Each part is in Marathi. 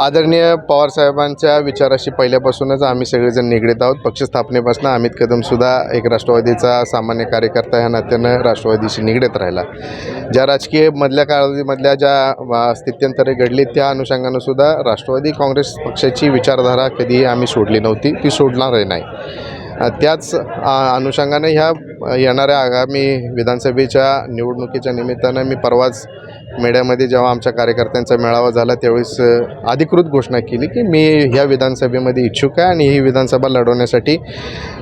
आदरणीय पवारसाहेबांच्या विचाराशी पहिल्यापासूनच आम्ही सगळेजण निगडीत आहोत. पक्ष स्थापनेपासून अमित कदमसुद्धा एक राष्ट्रवादीचा सामान्य कार्यकर्ता ह्या नात्यानं राष्ट्रवादीशी निगडीत राहिला. ज्या राजकीय मधल्या काळामधल्या ज्या स्थित्यंतरे घडली त्या अनुषंगानं सुद्धा राष्ट्रवादी काँग्रेस पक्षाची विचारधारा कधीही आम्ही सोडली नव्हती. ती सोडणारही नाही. त्याच अनुषंगाने ह्या येणाऱ्या आगामी विधानसभेच्या निवडणुकीच्या निमित्तानं मी परवाच मेड्यामध्ये जेव्हा आमच्या कार्यकर्त्यांचा मेळावा झाला त्यावेळेस अधिकृत घोषणा केली की मी ह्या विधानसभेमध्ये इच्छुक आहे आणि ही विधानसभा लढवण्यासाठी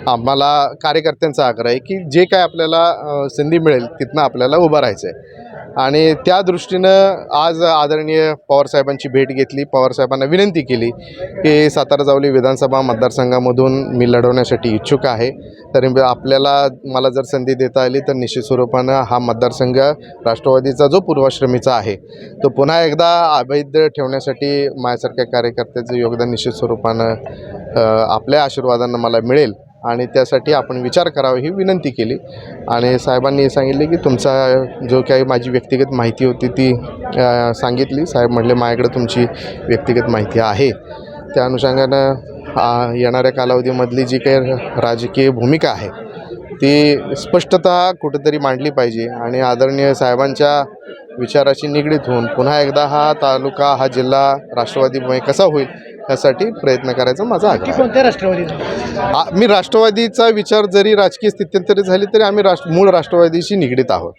आम्हाला कार्यकर्त्यांचा आग्रह आहे की जे काय आपल्याला संधी मिळेल तिथनं आपल्याला उभं राहायचं आहे आणि त्या दृष्टीनं आज आदरणीय पवारसाहेबांची भेट घेतली. पवारसाहेबांना विनंती केली की सातारा जावली विधानसभा मतदारसंघामधून मी लढवण्यासाठी इच्छुक आहे. तरी आपल्याला मला जर संधी देता आली तर निश्चित स्वरूपानं हा मतदारसंघ राष्ट्रवादीचा जो पूर्वाश्रमीचा आहे तो पुन्हा एकदा अवैध ठेवण्यासाठी माझ्यासारख्या कार्यकर्त्याचं योगदान निश्चित स्वरूपानं आपल्या आशीर्वादानं मला मिळेल. आणि त्यासाठी आपण विचार करावा ही विनंती केली. आणि साहेबांनी सांगितले की तुमचा जो काही माझी व्यक्तिगत माहिती होती ती सांगितली. साहेब म्हटले माझ्याकडे तुमची व्यक्तिगत माहिती आहे. त्या अनुषंगानं येणाऱ्या कालावधीमधली जी काही राजकीय भूमिका आहे ती स्पष्टता कुठेतरी मांडली पाहिजे. आणि आदरणीय साहेबांच्या विचाराशी निगडीत होऊन पुन्हा एकदा हा तालुका हा जिल्हा राष्ट्रवादीमुळे कसा होईल यासाठी प्रयत्न करायचा माझा आग्रह. कोणत्या राष्ट्रवादीचा आ- मी राष्ट्रवादीचा विचार जरी राजकीय स्थित्यंतरी झाली तरी आम्ही राष्ट्र मूळ राष्ट्रवादीशी निगडीत आहोत